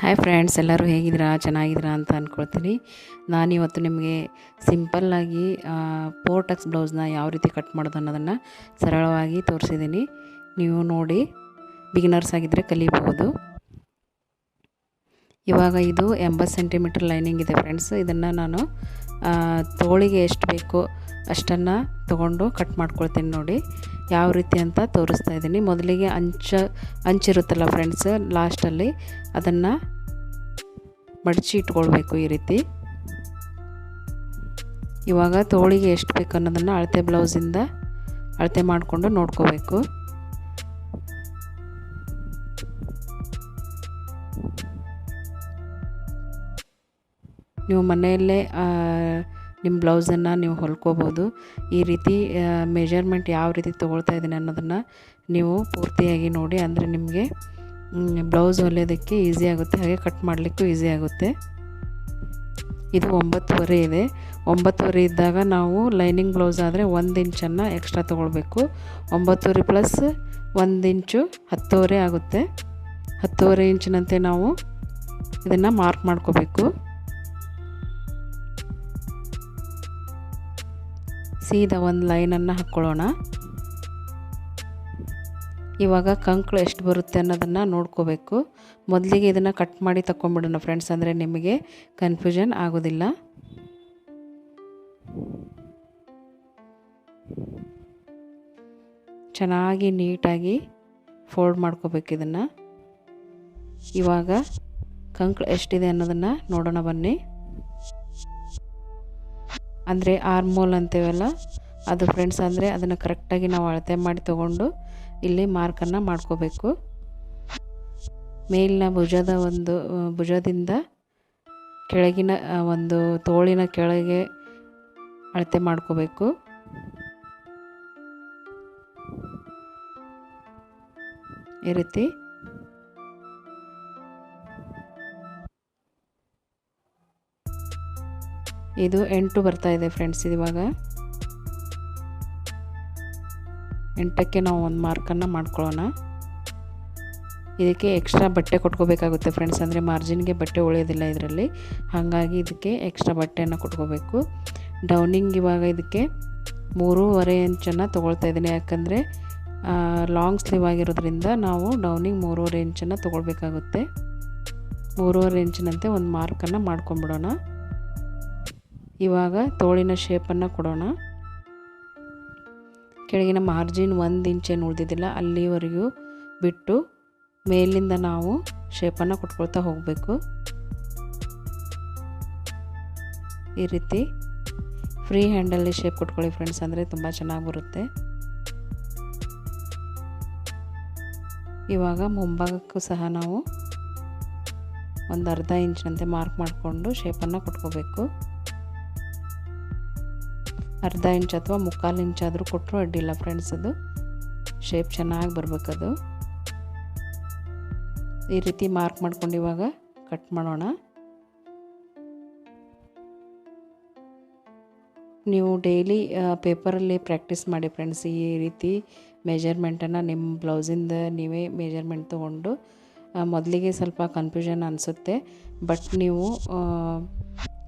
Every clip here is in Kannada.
ಹಾಯ್ ಫ್ರೆಂಡ್ಸ್ ಎಲ್ಲರೂ ಹೇಗಿದ್ದೀರಾ? ಚೆನ್ನಾಗಿದ್ದೀರಾ ಅಂತ ಅಂದ್ಕೊಳ್ತೀನಿ ನಾನಿವತ್ತು ನಿಮಗೆ ಸಿಂಪಲ್ಲಾಗಿ ಪೋರ್ಟಕ್ಸ್ ಬ್ಲೌಸ್ನ ಯಾವ ರೀತಿ ಕಟ್ ಮಾಡೋದು ಅನ್ನೋದನ್ನು ಸರಳವಾಗಿ ತೋರಿಸಿದ್ದೀನಿ. ನೀವು ನೋಡಿ ಬಿಗಿನರ್ಸ್ ಆಗಿದ್ದರೆ ಕಲಿಬಹುದು. ಇವಾಗ ಇದು ಎಂಬತ್ತು ಸೆಂಟಿಮೀಟರ್ ಲೈನಿಂಗ್ ಇದೆ ಫ್ರೆಂಡ್ಸ್ ಇದನ್ನು ನಾನು ತೋಳಿಗೆ ಎಷ್ಟು ಬೇಕೋ ಅಷ್ಟನ್ನು ತೊಗೊಂಡು ಕಟ್ ಮಾಡ್ಕೊಳ್ತೀನಿ ನೋಡಿ. ಯಾವ ರೀತಿ ಅಂತ ತೋರಿಸ್ತಾ ಇದ್ದೀನಿ. ಮೊದಲಿಗೆ ಅಂಚ, ಅಂಚಿರುತ್ತಲ್ಲ ಫ್ರೆಂಡ್ಸ್ ಲಾಸ್ಟಲ್ಲಿ ಅದನ್ನು ಮಡಚಿ ಇಟ್ಕೊಳ್ಬೇಕು ಈ ರೀತಿ. ಇವಾಗ ತೋಳಿಗೆ ಎಷ್ಟು ಬೇಕು ಅನ್ನೋದನ್ನು ಅಳತೆ ಬ್ಲೌಸಿಂದ ಅಳತೆ ಮಾಡಿಕೊಂಡು ನೋಡ್ಕೋಬೇಕು. ನೀವು ಮನೆಯಲ್ಲೇ ನಿಮ್ಮ ಬ್ಲೌಸನ್ನು ನೀವು ಹೊಲ್ಕೋಬೋದು. ಈ ರೀತಿ ಮೆಜರ್ಮೆಂಟ್ ಯಾವ ರೀತಿ ತೊಗೊಳ್ತಾ ಇದ್ದೀನಿ ಅನ್ನೋದನ್ನು ನೀವು ಪೂರ್ತಿಯಾಗಿ ನೋಡಿ, ಅಂದರೆ ನಿಮಗೆ ಬ್ಲೌಸ್ ಹೊಲಿಯೋದಕ್ಕೆ ಈಸಿ ಆಗುತ್ತೆ, ಹಾಗೆ ಕಟ್ ಮಾಡಲಿಕ್ಕೂ ಈಸಿ ಆಗುತ್ತೆ. ಇದು ಒಂಬತ್ತುವರೆ ಇದೆ. ಒಂಬತ್ತುವರೆ ಇದ್ದಾಗ ನಾವು ಲೈನಿಂಗ್ ಬ್ಲೌಸ್ ಆದರೆ ಒಂದು ಇಂಚನ್ನು ಎಕ್ಸ್ಟ್ರಾ ತೊಗೊಳ್ಬೇಕು. ಒಂಬತ್ತುವರೆ ಪ್ಲಸ್ ಒಂದು ಇಂಚು ಹತ್ತುವರೆ ಆಗುತ್ತೆ. ಹತ್ತುವರೆ ಇಂಚಿನಂತೆ ನಾವು ಇದನ್ನು ಮಾರ್ಕ್ ಮಾಡ್ಕೋಬೇಕು. ಸೀದಾ ಒಂದು ಲೈನನ್ನು ಹಾಕ್ಕೊಳ್ಳೋಣ ಇವಾಗ ಕಂಕ್ಳು ಎಷ್ಟು ಬರುತ್ತೆ ಅನ್ನೋದನ್ನು ನೋಡ್ಕೋಬೇಕು. ಮೊದಲಿಗೆ ಇದನ್ನು ಕಟ್ ಮಾಡಿ ತಗೊಂಬಿಡೋಣ ಫ್ರೆಂಡ್ಸ್ ಅಂದರೆ ನಿಮಗೆ ಕನ್ಫ್ಯೂಷನ್ ಆಗೋದಿಲ್ಲ. ಚೆನ್ನಾಗಿ ನೀಟಾಗಿ ಫೋಲ್ಡ್ ಮಾಡ್ಕೋಬೇಕು ಇದನ್ನು. ಇವಾಗ ಕಂಕ್ಳು ಎಷ್ಟಿದೆ ಅನ್ನೋದನ್ನು ನೋಡೋಣ ಬನ್ನಿ. ಅಂದರೆ ಆರ್ಮೋಲ್ ಅಂತೇವಲ್ಲ, ಅದು ಫ್ರೆಂಡ್ಸ್ ಅಂದರೆ ಅದನ್ನು ಕರೆಕ್ಟಾಗಿ ನಾವು ಅಳತೆ ಮಾಡಿ ತೊಗೊಂಡು ಇಲ್ಲಿ ಮಾರ್ಕನ್ನು ಮಾಡ್ಕೋಬೇಕು. ಮೇಲಿನ ಭುಜದ ಒಂದು, ಭುಜದಿಂದ ಕೆಳಗಿನ ಒಂದು ತೋಳಿನ ಕೆಳಗೆ ಅಳತೆ ಮಾಡ್ಕೋಬೇಕು. ಈ ರೀತಿ ಇದು ಎಂಟು ಬರ್ತಾ ಇದೆ ಫ್ರೆಂಡ್ಸ್ ಇವಾಗ. ಎಂಟಕ್ಕೆ ನಾವು ಒಂದು ಮಾರ್ಕನ್ನು ಮಾಡ್ಕೊಳ್ಳೋಣ. ಇದಕ್ಕೆ ಎಕ್ಸ್ಟ್ರಾ ಬಟ್ಟೆ ಕೊಟ್ಕೋಬೇಕಾಗುತ್ತೆ ಫ್ರೆಂಡ್ಸ್ ಅಂದರೆ ಮಾರ್ಜಿನ್ಗೆ ಬಟ್ಟೆ ಉಳಿಯೋದಿಲ್ಲ ಇದರಲ್ಲಿ. ಹಾಗಾಗಿ ಇದಕ್ಕೆ ಎಕ್ಸ್ಟ್ರಾ ಬಟ್ಟೆಯನ್ನು ಕೊಟ್ಕೋಬೇಕು. ಡೌನಿಂಗ್ ಇವಾಗ ಇದಕ್ಕೆ ಮೂರುವರೆ ಇಂಚನ್ನು ತೊಗೊಳ್ತಾ ಇದ್ದೀನಿ. ಯಾಕಂದರೆ ಲಾಂಗ್ ಸ್ಲೀವ್ ಆಗಿರೋದ್ರಿಂದ ನಾವು ಡೌನಿಂಗ್ ಮೂರುವರೆ ಇಂಚನ್ನು ತೊಗೊಳ್ಬೇಕಾಗುತ್ತೆ. ಮೂರುವರೆ ಇಂಚಿನಂತೆ ಒಂದು ಮಾರ್ಕನ್ನು ಮಾಡ್ಕೊಂಬಿಡೋಣ ಇವಾಗ ತೋಳಿನ ಶೇಪನ್ನು ಕೊಡೋಣ. ಕೆಳಗಿನ ಮಾರ್ಜಿನ್ ಒಂದು ಇಂಚೇನು ಉಳಿದಿದ್ದಿಲ್ಲ, ಅಲ್ಲಿವರೆಗೂ ಬಿಟ್ಟು ಮೇಲಿಂದ ನಾವು ಶೇಪನ್ನು ಕೊಟ್ಕೊಳ್ತಾ ಹೋಗಬೇಕು. ಈ ರೀತಿ ಫ್ರೀ ಹ್ಯಾಂಡಲ್ಲಿ ಶೇಪ್ ಕೊಟ್ಕೊಳ್ಳಿ ಫ್ರೆಂಡ್ಸ್ ಅಂದರೆ ತುಂಬ ಚೆನ್ನಾಗಿ ಬರುತ್ತೆ. ಇವಾಗ ಮುಂಭಾಗಕ್ಕೂ ಸಹ ನಾವು ಒಂದು ಅರ್ಧ ಇಂಚಿನಂತೆ ಮಾರ್ಕ್ ಮಾಡಿಕೊಂಡು ಶೇಪನ್ನು ಕೊಟ್ಕೋಬೇಕು. ಅರ್ಧ ಇಂಚ್ ಅಥವಾ ಮುಕ್ಕಾಲು ಇಂಚ್ ಆದರೂ ಕೊಟ್ಟರು ಅಡ್ಡಿಲ್ಲ ಫ್ರೆಂಡ್ಸ್ ಅದು. ಶೇಪ್ ಚೆನ್ನಾಗಿ ಬರಬೇಕದು. ಈ ರೀತಿ ಮಾರ್ಕ್ ಮಾಡ್ಕೊಂಡು ಇವಾಗ ಕಟ್ ಮಾಡೋಣ. ನೀವು ಡೈಲಿ ಪೇಪರಲ್ಲಿ ಪ್ರಾಕ್ಟೀಸ್ ಮಾಡಿ ಫ್ರೆಂಡ್ಸ್ ಈ ರೀತಿ ಮೆಜರ್ಮೆಂಟನ್ನು ನಿಮ್ಮ ಬ್ಲೌಸಿಂದ ನೀವೇ ಮೆಜರ್ಮೆಂಟ್ ತೊಗೊಂಡು ಮೊದಲಿಗೆ ಸ್ವಲ್ಪ ಕನ್ಫ್ಯೂಷನ್ ಅನಿಸುತ್ತೆ. ಬಟ್ ನೀವು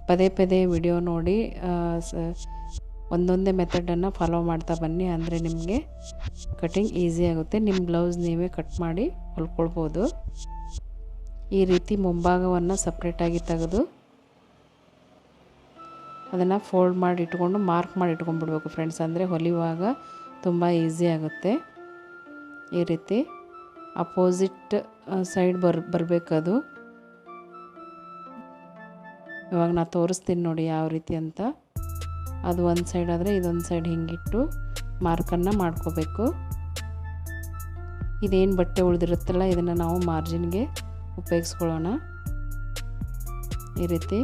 ಪದೇ ಪದೇ ವಿಡಿಯೋ ನೋಡಿ ಒಂದೊಂದೇ ಮೆಥಡನ್ನು ಫಾಲೋ ಮಾಡ್ತಾ ಬನ್ನಿ. ಅಂದರೆ ನಿಮಗೆ ಕಟಿಂಗ್ ಈಸಿ ಆಗುತ್ತೆ. ನಿಮ್ಮ ಬ್ಲೌಸ್ ನೀವೇ ಕಟ್ ಮಾಡಿ ಹೊಲ್ಕೊಳ್ಬೋದು. ಈ ರೀತಿ ಮುಂಭಾಗವನ್ನು ಸಪ್ರೇಟಾಗಿ ತೆಗೆದು ಅದನ್ನು ಫೋಲ್ಡ್ ಮಾಡಿ ಇಟ್ಕೊಂಡು ಮಾರ್ಕ್ ಮಾಡಿ ಇಟ್ಕೊಂಡ್ಬಿಡ್ಬೇಕು ಫ್ರೆಂಡ್ಸ್ ಅಂದರೆ ಹೊಲಿಯುವಾಗ ತುಂಬ ಈಸಿ ಆಗುತ್ತೆ. ಈ ರೀತಿ ಅಪೋಸಿಟ್ ಸೈಡ್ ಬರ್, ಬರಬೇಕದು. ಇವಾಗ ನಾನು ತೋರಿಸ್ತೀನಿ ನೋಡಿ ಯಾವ ರೀತಿ ಅಂತ. ಅದು ಒಂದು ಸೈಡ್ ಆದರೆ ಇದೊಂದು ಸೈಡ್ ಹಿಂಗಿಟ್ಟು ಮಾರ್ಕನ್ನು ಮಾಡ್ಕೋಬೇಕು. ಇದೇನು ಬಟ್ಟೆ ಉಳಿದಿರುತ್ತಲ್ಲ, ಇದನ್ನು ನಾವು ಮಾರ್ಜಿನ್ಗೆ ಉಪಯೋಗಿಸ್ಕೊಳ್ಳೋಣ. ಈ ರೀತಿ.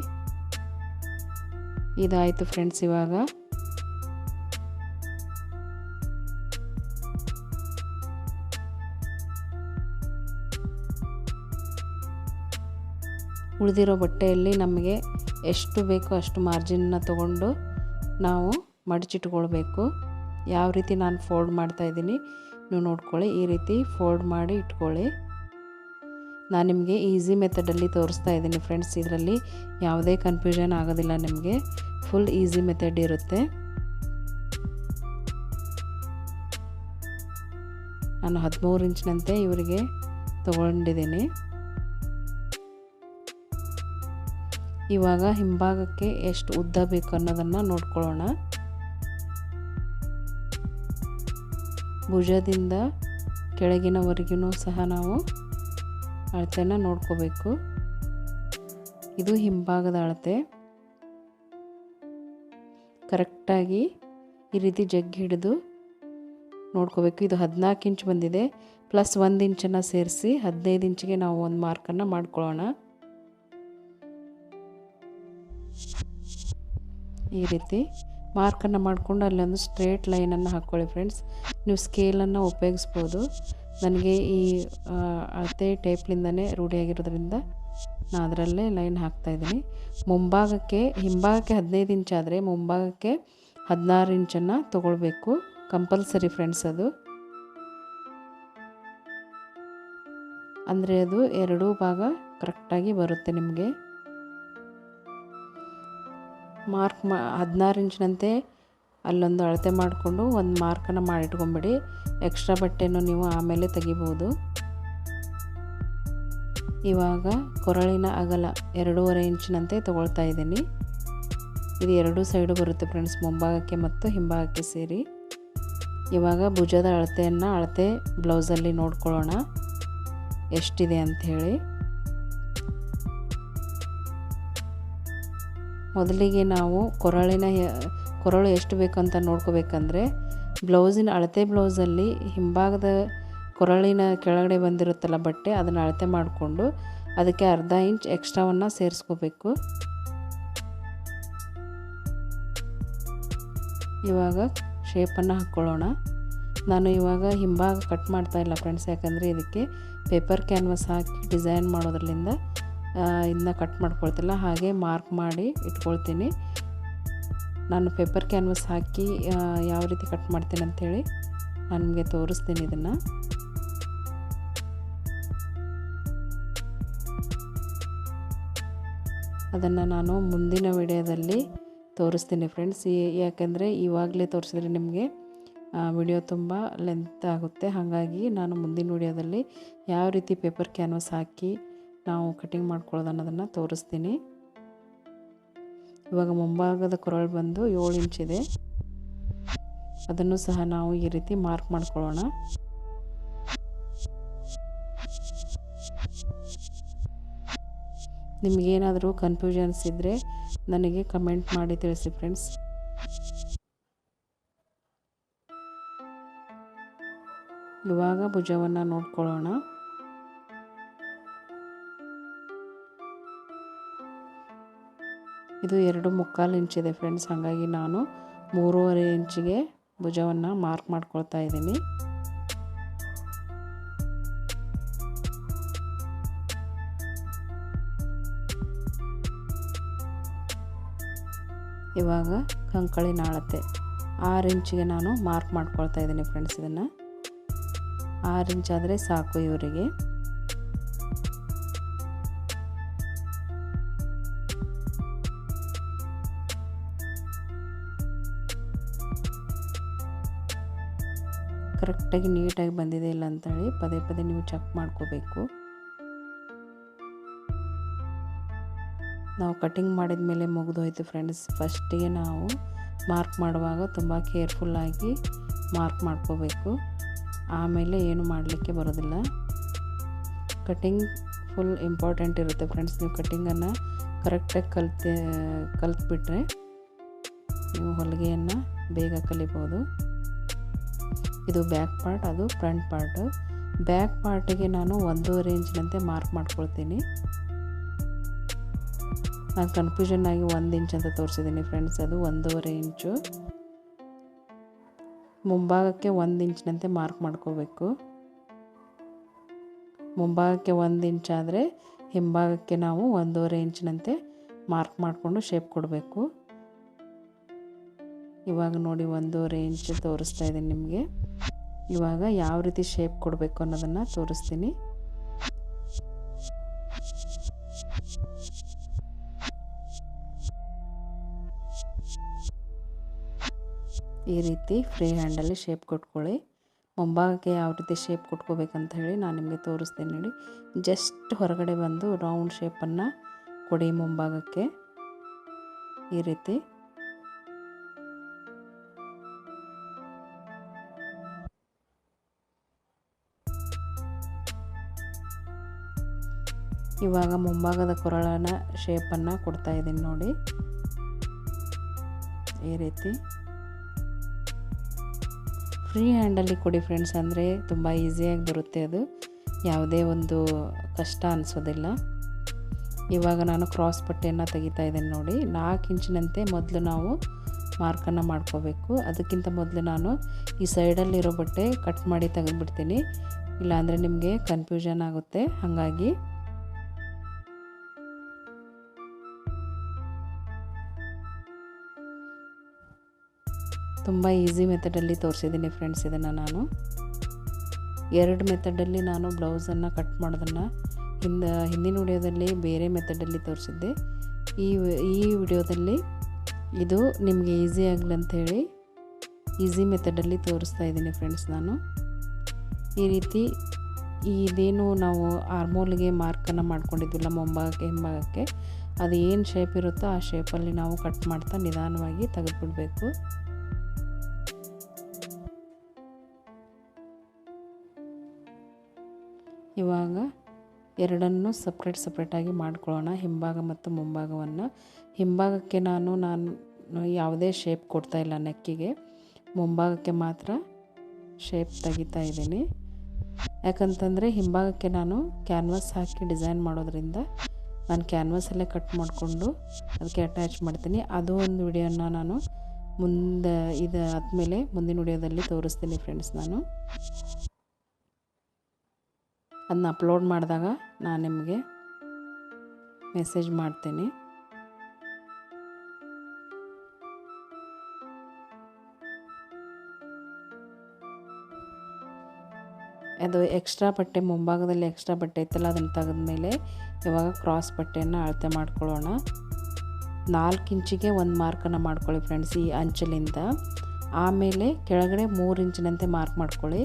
ಇದಾಯಿತು ಫ್ರೆಂಡ್ಸ್ ಇವಾಗ. ಉಳಿದಿರೋ ಬಟ್ಟೆಯಲ್ಲಿ ನಮಗೆ ಎಷ್ಟು ಬೇಕೋ ಅಷ್ಟು ಮಾರ್ಜಿನ್ನ ತಗೊಂಡು ನಾವು ಮಡಚಿಟ್ಕೊಳ್ಬೇಕು. ಯಾವ ರೀತಿ ನಾನು ಫೋಲ್ಡ್ ಮಾಡ್ತಾಯಿದ್ದೀನಿ ನೀವು ನೋಡ್ಕೊಳ್ಳಿ. ಈ ರೀತಿ ಫೋಲ್ಡ್ ಮಾಡಿ ಇಟ್ಕೊಳ್ಳಿ. ನಾನು ನಿಮಗೆ ಈಸಿ ಮೆಥಡಲ್ಲಿ ತೋರಿಸ್ತಾ ಇದ್ದೀನಿ ಫ್ರೆಂಡ್ಸ್. ಇದರಲ್ಲಿ ಯಾವುದೇ ಕನ್ಫ್ಯೂಷನ್ ಆಗೋದಿಲ್ಲ ನಿಮಗೆ. ಫುಲ್ ಈಸಿ ಮೆಥಡ್ ಇರುತ್ತೆ. ನಾನು ಹದಿಮೂರು ಇಂಚಿನಂತೆ ಇವರಿಗೆ ತಗೊಂಡಿದ್ದೀನಿ. ಇವಾಗ ಹಿಂಭಾಗಕ್ಕೆ ಎಷ್ಟು ಉದ್ದ ಬೇಕು ಅನ್ನೋದನ್ನು ನೋಡ್ಕೊಳ್ಳೋಣ. ಭುಜದಿಂದ ಕೆಳಗಿನವರೆಗೂ ಸಹ ನಾವು ಅಳತೆನ ನೋಡ್ಕೋಬೇಕು. ಇದು ಹಿಂಭಾಗದ ಅಳತೆ. ಕರೆಕ್ಟಾಗಿ ಈ ರೀತಿ ಜಗ್ಗಿ ಹಿಡಿದು ನೋಡ್ಕೋಬೇಕು. ಇದು ಹದಿನಾಲ್ಕು ಇಂಚ್ ಬಂದಿದೆ. ಪ್ಲಸ್ ಒಂದು ಇಂಚನ್ನು ಸೇರಿಸಿ ಹದಿನೈದು ಇಂಚಿಗೆ ನಾವು ಒಂದು ಮಾರ್ಕನ್ನು ಮಾಡ್ಕೊಳ್ಳೋಣ. ಈ ರೀತಿ ಮಾರ್ಕನ್ನು ಮಾಡಿಕೊಂಡು ಅಲ್ಲೊಂದು ಸ್ಟ್ರೇಟ್ ಲೈನನ್ನು ಹಾಕ್ಕೊಳ್ಳಿ ಫ್ರೆಂಡ್ಸ್. ನೀವು ಸ್ಕೇಲನ್ನು ಉಪಯೋಗಿಸ್ಬೋದು. ನನಗೆ ಈ ಅಳತೆ ಟೇಪ್ಲಿಂದನೇ ರೂಢಿಯಾಗಿರೋದ್ರಿಂದ ನಾನು ಅದರಲ್ಲೇ ಲೈನ್ ಹಾಕ್ತಾಯಿದ್ದೀನಿ ಮುಂಭಾಗಕ್ಕೆ, ಹಿಂಭಾಗಕ್ಕೆ ಹದಿನೈದು ಇಂಚ್ ಆದರೆ ಮುಂಭಾಗಕ್ಕೆ ಹದಿನಾರು ಇಂಚನ್ನು ತೊಗೊಳ್ಬೇಕು. ಕಂಪಲ್ಸರಿ ಫ್ರೆಂಡ್ಸ್ ಅದು. ಅಂದರೆ ಅದು ಎರಡೂ ಭಾಗ ಕರೆಕ್ಟಾಗಿ ಬರುತ್ತೆ ನಿಮಗೆ. ಮಾರ್ಕ್ ಮಾ ಹದಿನಾರು ಇಂಚಿನಂತೆ ಅಲ್ಲೊಂದು ಅಳತೆ ಮಾಡಿಕೊಂಡು ಒಂದು ಮಾರ್ಕನ್ನು ಮಾಡಿಟ್ಕೊಂಬಿಡಿ. ಎಕ್ಸ್ಟ್ರಾ ಬಟ್ಟೆನೂ ನೀವು ಆಮೇಲೆ ತೆಗಿಬೋದು. ಇವಾಗ ಕೊರಳಿನ ಅಗಲ ಎರಡೂವರೆ ಇಂಚಿನಂತೆ ತೊಗೊಳ್ತಾ ಇದ್ದೀನಿ. ಇದು ಎರಡೂ ಸೈಡು ಬರುತ್ತೆ ಫ್ರೆಂಡ್ಸ್, ಮುಂಭಾಗಕ್ಕೆ ಮತ್ತು ಹಿಂಭಾಗಕ್ಕೆ ಸೇರಿ. ಇವಾಗ ಭುಜದ ಅಳತೆಯನ್ನು ಅಳತೆ ಬ್ಲೌಸಲ್ಲಿ ನೋಡ್ಕೊಳ್ಳೋಣ. ಎಷ್ಟಿದೆ ಅಂಥೇಳಿ. ಮೊದಲಿಗೆ ನಾವು ಕೊರಳಿನ ಕೊರಳು ಎಷ್ಟು ಬೇಕು ಅಂತ ನೋಡ್ಕೋಬೇಕಂದ್ರೆ ಬ್ಲೌಸಿನ ಅಳತೆ ಬ್ಲೌಸಲ್ಲಿ ಹಿಂಭಾಗದ ಕೊರಳಿನ ಕೆಳಗಡೆ ಬಂದಿರುತ್ತಲ್ಲ ಬಟ್ಟೆ, ಅದನ್ನು ಅಳತೆ ಮಾಡಿಕೊಂಡು ಅದಕ್ಕೆ ಅರ್ಧ ಇಂಚ್ ಎಕ್ಸ್ಟ್ರಾವನ್ನು ಸೇರಿಸ್ಕೋಬೇಕು. ಇವಾಗ ಶೇಪನ್ನು ಹಾಕ್ಕೊಳ್ಳೋಣ. ನಾನು ಇವಾಗ ಹಿಂಭಾಗ ಕಟ್ ಮಾಡ್ತಾ ಇಲ್ಲ ಫ್ರೆಂಡ್ಸ್, ಯಾಕಂದರೆ ಇದಕ್ಕೆ ಪೇಪರ್ ಕ್ಯಾನ್ವಸ್ ಹಾಕಿ ಡಿಸೈನ್ ಮಾಡೋದ್ರಲ್ಲಿಂದ ಇದನ್ನ ಕಟ್ ಮಾಡ್ಕೊಳ್ತಿಲ್ಲ. ಹಾಗೆ ಮಾರ್ಕ್ ಮಾಡಿ ಇಟ್ಕೊಳ್ತೀನಿ. ನಾನು ಪೇಪರ್ ಕ್ಯಾನ್ವಸ್ ಹಾಕಿ ಯಾವ ರೀತಿ ಕಟ್ ಮಾಡ್ತೀನಿ ಅಂಥೇಳಿ ನಾನು ತೋರಿಸ್ತೀನಿ ಇದನ್ನು. ಅದನ್ನು ನಾನು ಮುಂದಿನ ವಿಡಿಯೋದಲ್ಲಿ ತೋರಿಸ್ತೀನಿ ಫ್ರೆಂಡ್ಸ್ ಯಾಕೆಂದರೆ ಇವಾಗಲೇ ತೋರಿಸಿದ್ರೆ ನಿಮಗೆ ವಿಡಿಯೋ ತುಂಬ ಲೆಂತ್ ಆಗುತ್ತೆ. ಹಾಗಾಗಿ ನಾನು ಮುಂದಿನ ವಿಡಿಯೋದಲ್ಲಿ ಯಾವ ರೀತಿ ಪೇಪರ್ ಕ್ಯಾನ್ವಸ್ ಹಾಕಿ ನಾವು ಕಟಿಂಗ್ ಮಾಡ್ಕೊಳ್ಳೋದು ಅನ್ನೋದನ್ನು ತೋರಿಸ್ತೀನಿ. ಇವಾಗ ಮುಂಭಾಗದ ಕೊರಳು ಬಂದು ಏಳು ಇಂಚಿದೆ ಅದನ್ನು ಸಹ ನಾವು ಈ ರೀತಿ ಮಾರ್ಕ್ ಮಾಡ್ಕೊಳ್ಳೋಣ. ನಿಮಗೇನಾದರೂ ಕನ್ಫ್ಯೂಷನ್ಸ್ ಇದ್ದರೆ ನನಗೆ ಕಮೆಂಟ್ ಮಾಡಿ ತಿಳಿಸಿ ಫ್ರೆಂಡ್ಸ್ ಇವಾಗ ಭುಜವನ್ನು ನೋಡ್ಕೊಳ್ಳೋಣ. ಇದು ಎರಡು ಮುಕ್ಕಾಲು ಇಂಚಿದೆ ಫ್ರೆಂಡ್ಸ್ ಹಾಗಾಗಿ ನಾನು ಮೂರುವರೆ ಇಂಚಿಗೆ ಭುಜವನ್ನು ಮಾರ್ಕ್ ಮಾಡ್ಕೊಳ್ತಾ ಇದ್ದೀನಿ. ಇವಾಗ ಕಂಕಳಿ ನಾಳತೆ ಆರು ಇಂಚಿಗೆ ನಾನು ಮಾರ್ಕ್ ಮಾಡ್ಕೊಳ್ತಾ ಇದ್ದೀನಿ ಫ್ರೆಂಡ್ಸ್ ಇದನ್ನು. ಆರು ಇಂಚಾದರೆ ಸಾಕು ಇವರಿಗೆ. ಕರೆಕ್ಟಾಗಿ ನೀಟಾಗಿ ಬಂದಿದೆ ಇಲ್ಲ ಅಂತೇಳಿ ಪದೇ ಪದೇ ನೀವು ಚೆಕ್ ಮಾಡ್ಕೋಬೇಕು. ನಾವು ಕಟಿಂಗ್ ಮಾಡಿದ ಮೇಲೆ ಮುಗಿದೋಯ್ತು ಫ್ರೆಂಡ್ಸ್. ಫಸ್ಟಿಗೆ ನಾವು ಮಾರ್ಕ್ ಮಾಡುವಾಗ ತುಂಬ ಕೇರ್ಫುಲ್ಲಾಗಿ ಮಾರ್ಕ್ ಮಾಡ್ಕೋಬೇಕು. ಆಮೇಲೆ ಏನು ಮಾಡಲಿಕ್ಕೆ ಬರೋದಿಲ್ಲ. ಕಟಿಂಗ್ ಫುಲ್ ಇಂಪಾರ್ಟೆಂಟ್ ಇರುತ್ತೆ ಫ್ರೆಂಡ್ಸ್. ನೀವು ಕಟಿಂಗನ್ನು ಕರೆಕ್ಟಾಗಿ ಕಲ್ತು, ಕಲ್ತ್ಬಿಟ್ರೆ ನೀವು ಹೊಲಿಗೆಯನ್ನು ಬೇಗ ಕಲಿಬೋದು. ಇದು ಬ್ಯಾಕ್ ಪಾರ್ಟ್ ಅದು ಫ್ರಂಟ್ ಪಾರ್ಟು ಬ್ಯಾಕ್ ಪಾರ್ಟಿಗೆ ನಾನು ಒಂದೂವರೆ ಇಂಚಿನಂತೆ ಮಾರ್ಕ್ ಮಾಡ್ಕೊಳ್ತೀನಿ. ನಾನು ಕನ್ಫ್ಯೂಷನ್ ಆಗಿ ಒಂದು ಇಂಚ್ ಅಂತ ತೋರಿಸಿದ್ದೀನಿ ಫ್ರೆಂಡ್ಸ್ ಅದು ಒಂದೂವರೆ ಇಂಚು ಮುಂಭಾಗಕ್ಕೆ ಒಂದು ಇಂಚಿನಂತೆ ಮಾರ್ಕ್ ಮಾಡ್ಕೋಬೇಕು. ಮುಂಭಾಗಕ್ಕೆ ಒಂದು ಇಂಚ್ ಆದರೆ ಹಿಂಭಾಗಕ್ಕೆ ನಾವು ಒಂದೂವರೆ ಇಂಚಿನಂತೆ ಮಾರ್ಕ್ ಮಾಡಿಕೊಂಡು ಶೇಪ್ ಕೊಡಬೇಕು. ಇವಾಗ ನೋಡಿ ಒಂದು ರೇಂಜ್ ತೋರಿಸ್ತಾ ಇದ್ದೀನಿ ನಿಮಗೆ. ಇವಾಗ ಯಾವ ರೀತಿ ಶೇಪ್ ಕೊಡಬೇಕು ಅನ್ನೋದನ್ನು ತೋರಿಸ್ತೀನಿ. ಈ ರೀತಿ ಫ್ರೀ ಹ್ಯಾಂಡಲ್ಲಿ ಶೇಪ್ ಕೊಟ್ಕೊಳ್ಳಿ. ಮುಂಭಾಗಕ್ಕೆ ಯಾವ ರೀತಿ ಶೇಪ್ ಕೊಟ್ಕೋಬೇಕಂತ ಹೇಳಿ ನಾನು ನಿಮಗೆ ತೋರಿಸ್ತೀನಿ ನೋಡಿ. ಜಸ್ಟ್ ಹೊರಗಡೆ ಬಂದು ರೌಂಡ್ ಶೇಪನ್ನು ಕೊಡಿ ಮುಂಭಾಗಕ್ಕೆ. ಈ ರೀತಿ. ಇವಾಗ ಮುಂಭಾಗದ ಕೊರಳನ ಶೇಪನ್ನು ಕೊಡ್ತಾ ಇದ್ದೀನಿ ನೋಡಿ. ಈ ರೀತಿ. ಫ್ರೀ ಹ್ಯಾಂಡಲ್ಲಿ ಕೊಡಿ ಫ್ರೆಂಡ್ಸ್ ಅಂದರೆ ತುಂಬ ಈಸಿಯಾಗಿ ಬರುತ್ತೆ ಅದು. ಯಾವುದೇ ಒಂದು ಕಷ್ಟ ಅನಿಸೋದಿಲ್ಲ. ಇವಾಗ ನಾನು ಕ್ರಾಸ್ ಬಟ್ಟೆಯನ್ನು ತೆಗಿತಾ ಇದ್ದೇನೆ ನೋಡಿ. ನಾಲ್ಕು ಇಂಚಿನಂತೆ ಮೊದಲು ನಾವು ಮಾರ್ಕನ್ನು ಮಾಡ್ಕೋಬೇಕು. ಅದಕ್ಕಿಂತ ಮೊದಲು ನಾನು ಈ ಸೈಡಲ್ಲಿರೋ ಬಟ್ಟೆ ಕಟ್ ಮಾಡಿ ತೆಗೆದುಬಿಡ್ತೀನಿ. ಇಲ್ಲಾಂದರೆ ನಿಮಗೆ ಕನ್ಫ್ಯೂಷನ್ ಆಗುತ್ತೆ. ಹಾಗಾಗಿ ತುಂಬ ಈಸಿ ಮೆಥಡಲ್ಲಿ ತೋರಿಸಿದ್ದೀನಿ ಫ್ರೆಂಡ್ಸ್ ಇದನ್ನು ನಾನು. ಎರಡು ಮೆಥಡಲ್ಲಿ ನಾನು ಬ್ಲೌಸನ್ನು ಕಟ್ ಮಾಡೋದನ್ನು ಹಿಂದ ಹಿಂದಿನ ವಿಡಿಯೋದಲ್ಲಿ ಬೇರೆ ಮೆಥಡಲ್ಲಿ ತೋರಿಸಿದ್ದೆ. ಈ ಈ ವಿಡಿಯೋದಲ್ಲಿ ಇದು ನಿಮಗೆ ಈಸಿ ಆಗಲಿ ಅಂಥೇಳಿ ಈಸಿ ಮೆಥಡಲ್ಲಿ ತೋರಿಸ್ತಾ ಇದ್ದೀನಿ ಫ್ರೆಂಡ್ಸ್ ನಾನು. ಈ ರೀತಿ ಇದೇನು ನಾವು ಆರ್ಮೋಲ್ಗೆ ಮಾರ್ಕನ್ನು ಮಾಡ್ಕೊಂಡಿದ್ವಿಲ್ಲ ಮುಂಭಾಗಕ್ಕೆ, ಹಿಂಭಾಗಕ್ಕೆ. ಅದು ಏನು ಶೇಪ್ ಇರುತ್ತೋ ಆ ಶೇಪಲ್ಲಿ ನಾವು ಕಟ್ ಮಾಡ್ತಾ ನಿಧಾನವಾಗಿ ತೆಗೆದುಬಿಡಬೇಕು. ಇವಾಗ ಎರಡನ್ನು ಸಪ್ರೇಟ್ ಸಪ್ರೇಟಾಗಿ ಮಾಡ್ಕೊಳ್ಳೋಣ. ಹಿಂಭಾಗ ಮತ್ತು ಮುಂಭಾಗವನ್ನು. ಹಿಂಭಾಗಕ್ಕೆ ನಾನು ನಾನು ಯಾವುದೇ ಶೇಪ್ ಕೊಡ್ತಾ ಇಲ್ಲ ನೆಕ್ಕಿಗೆ. ಮುಂಭಾಗಕ್ಕೆ ಮಾತ್ರ ಶೇಪ್ ತೆಗಿತಾ ಇದ್ದೀನಿ. ಯಾಕಂತಂದರೆ ಹಿಂಭಾಗಕ್ಕೆ ನಾನು ಕ್ಯಾನ್ವಾಸ್ ಹಾಕಿ ಡಿಸೈನ್ ಮಾಡೋದ್ರಿಂದ ನಾನು ಕ್ಯಾನ್ವಸಲ್ಲೇ ಕಟ್ ಮಾಡಿಕೊಂಡು ಅದಕ್ಕೆ ಅಟ್ಯಾಚ್ ಮಾಡ್ತೀನಿ. ಅದು ಒಂದು ವಿಡಿಯೋನ ನಾನು ಮುಂದೆ ಇದು ಆದಮೇಲೆ ಮುಂದಿನ ವಿಡಿಯೋದಲ್ಲಿ ತೋರಿಸ್ತೀನಿ ಫ್ರೆಂಡ್ಸ್ ನಾನು. ಅದನ್ನ ಅಪ್ಲೋಡ್ ಮಾಡಿದಾಗ ನಾನು ನಿಮಗೆ ಮೆಸೇಜ್ ಮಾಡ್ತೀನಿ. ಅದು ಎಕ್ಸ್ಟ್ರಾ ಬಟ್ಟೆ, ಮುಂಭಾಗದಲ್ಲಿ ಎಕ್ಸ್ಟ್ರಾ ಬಟ್ಟೆ ಇತ್ತಲ್ಲ ಅದನ್ನು ತೆಗೆದ ಮೇಲೆ ಇವಾಗ ಕ್ರಾಸ್ ಬಟ್ಟೆಯನ್ನು ಅಳತೆ ಮಾಡ್ಕೊಳ್ಳೋಣ. ನಾಲ್ಕು ಇಂಚಿಗೆ ಒಂದು ಮಾರ್ಕನ್ನು ಮಾಡ್ಕೊಳ್ಳಿ ಫ್ರೆಂಡ್ಸ್ ಈ ಅಂಚಲಿಂದ. ಆಮೇಲೆ ಕೆಳಗಡೆ ಮೂರು ಇಂಚಿನಂತೆ ಮಾರ್ಕ್ ಮಾಡ್ಕೊಳ್ಳಿ.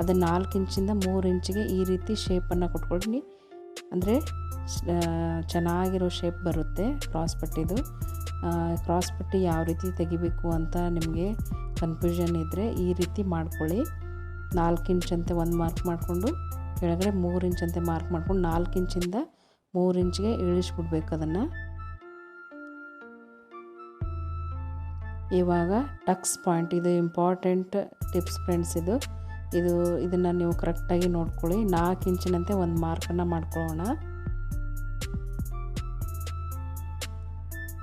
ಅದು ನಾಲ್ಕು ಇಂಚಿಂದ ಮೂರು ಇಂಚಿಗೆ ಈ ರೀತಿ ಶೇಪನ್ನು ಕೊಟ್ಕೊಳ್ಳಿ ಅಂದರೆ ಚೆನ್ನಾಗಿರೋ ಶೇಪ್ ಬರುತ್ತೆ ಕ್ರಾಸ್ ಪಟ್ಟಿದು. ಕ್ರಾಸ್ ಪಟ್ಟಿ ಯಾವ ರೀತಿ ತೆಗಿಬೇಕು ಅಂತ ನಿಮಗೆ ಕನ್ಫ್ಯೂಷನ್ ಇದ್ದರೆ ಈ ರೀತಿ ಮಾಡ್ಕೊಳ್ಳಿ. ನಾಲ್ಕು ಇಂಚಂತೆ ಒಂದು ಮಾರ್ಕ್ ಮಾಡಿಕೊಂಡು, ಕೆಳಗಡೆ ಮೂರು ಇಂಚಂತೆ ಮಾರ್ಕ್ ಮಾಡ್ಕೊಂಡು ನಾಲ್ಕು ಇಂಚಿಂದ ಮೂರು ಇಂಚಿಗೆ ಇಳಿಸ್ಬಿಡ್ಬೇಕು ಅದನ್ನು. ಇವಾಗ ಟಕ್ಸ್ ಪಾಯಿಂಟ್ ಇದು ಇಂಪಾರ್ಟೆಂಟ್ ಟಿಪ್ಸ್ ಫ್ರೆಂಡ್ಸ್ ಇದು. ಇದು ಇದನ್ನು ನೀವು ಕರೆಕ್ಟಾಗಿ ನೋಡ್ಕೊಳ್ಳಿ. ನಾಲ್ಕು ಇಂಚಿನಂತೆ ಒಂದು ಮಾರ್ಕನ್ನು ಮಾಡ್ಕೊಳ್ಳೋಣ.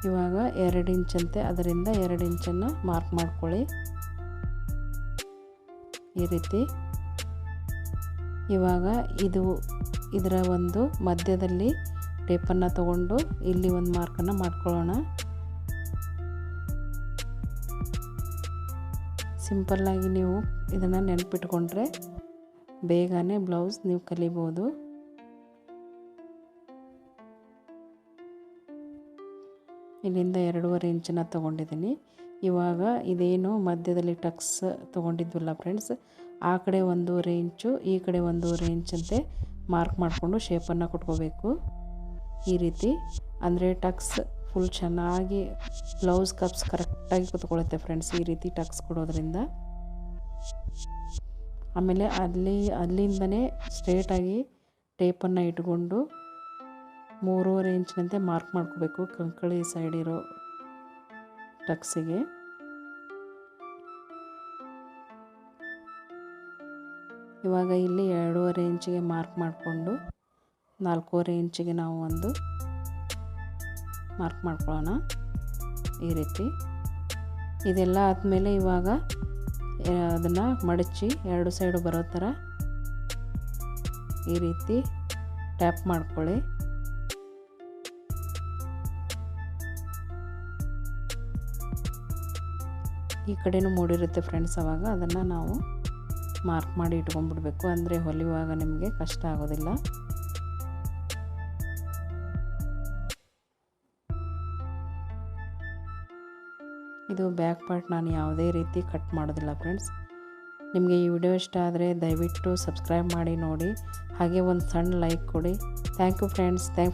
ಇವಾಗ ಎರಡು ಇಂಚಂತೆ, ಅದರಿಂದ ಎರಡು ಇಂಚನ್ನು ಮಾರ್ಕ್ ಮಾಡ್ಕೊಳ್ಳಿ. ಈ ರೀತಿ. ಇವಾಗ ಇದು ಇದರ ಒಂದು ಮಧ್ಯದಲ್ಲಿ ಟೇಪನ್ನು ತಗೊಂಡು ಇಲ್ಲಿ ಒಂದು ಮಾರ್ಕನ್ನು ಮಾಡ್ಕೊಳ್ಳೋಣ. ಸಿಂಪಲ್ಲಾಗಿ ನೀವು ಇದನ್ನು ನೆನಪಿಟ್ಕೊಂಡ್ರೆ ಬೇಗನೆ ಬ್ಲೌಸ್ ನೀವು ಕಲಿಬೋದು. ಇಲ್ಲಿಂದ ಎರಡೂವರೆ ಇಂಚನ್ನ ತೊಗೊಂಡಿದ್ದೀನಿ. ಇವಾಗ ಇದೇನು ಮಧ್ಯದಲ್ಲಿ ಟಕ್ಸ್ ತೊಗೊಂಡಿದ್ವಲ್ಲ ಫ್ರೆಂಡ್ಸ್ ಆ ಕಡೆ ಒಂದೂವರೆ ಇಂಚು, ಈ ಕಡೆ ಒಂದೂವರೆ ಇಂಚಂತೆ ಮಾರ್ಕ್ ಮಾಡಿಕೊಂಡು ಶೇಪನ್ನು ಕೊಟ್ಕೋಬೇಕು. ಈ ರೀತಿ. ಅಂದರೆ ಟಕ್ಸ್ ಫುಲ್ ಚೆನ್ನಾಗಿ ಬ್ಲೌಸ್ ಕಪ್ಸ್ ಕರೆಕ್ಟಾಗಿ ಕೂತ್ಕೊಳ್ಳುತ್ತೆ ಫ್ರೆಂಡ್ಸ್ ಈ ರೀತಿ ಟಕ್ಸ್ ಕೊಡೋದ್ರಿಂದ. ಆಮೇಲೆ ಅಲ್ಲಿ, ಅಲ್ಲಿಂದನೇ ಸ್ಟ್ರೇಟಾಗಿ ಟೇಪನ್ನು ಇಟ್ಕೊಂಡು ಮೂರುವರೆ ಇಂಚಿನಂತೆ ಮಾರ್ಕ್ ಮಾಡ್ಕೋಬೇಕು ಕಂಕಳಿ ಸೈಡ್ ಇರೋ ಟಕ್ಸಿಗೆ ಇವಾಗ ಇಲ್ಲಿ ಎರಡೂವರೆ ಇಂಚಿಗೆ ಮಾರ್ಕ್ ಮಾಡಿಕೊಂಡು ನಾಲ್ಕೂವರೆ ಇಂಚಿಗೆ ನಾವು ಒಂದು ಮಾರ್ಕ್ ಮಾಡ್ಕೊಳ್ಳೋಣ. ಈ ರೀತಿ. ಇದೆಲ್ಲ ಆದಮೇಲೆ ಇವಾಗ ಅದನ್ನು ಮಡಚಿ ಎರಡು ಸೈಡು ಬರೋ ಥರ ಈ ರೀತಿ ಟ್ಯಾಪ್ ಮಾಡ್ಕೊಳ್ಳಿ. ಈ ಕಡೆನೂ ಮೂಡಿರುತ್ತೆ ಫ್ರೆಂಡ್ಸ್ ಅವಾಗ. ಅದನ್ನು ನಾವು ಮಾರ್ಕ್ ಮಾಡಿ ಇಟ್ಕೊಂಡ್ಬಿಡ್ಬೇಕು. ಅಂದರೆ ಹೊಲಿಯುವಾಗ ನಿಮಗೆ ಕಷ್ಟ ಆಗೋದಿಲ್ಲ. ಇದು ಬ್ಯಾಕ್ ಪಾರ್ಟ್ ನಾನು ಯಾವುದೇ ರೀತಿ ಕಟ್ ಮಾಡೋದಿಲ್ಲ ಫ್ರೆಂಡ್ಸ್. ನಿಮಗೆ ಈ ವಿಡಿಯೋ ಇಷ್ಟ ಆದರೆ ದಯವಿಟ್ಟು ಸಬ್ಸ್ಕ್ರೈಬ್ ಮಾಡಿ ನೋಡಿ. ಹಾಗೆ ಒಂದು ಸಣ್ಣ ಲೈಕ್ ಕೊಡಿ. Thank you friends. ಥ್ಯಾಂಕ್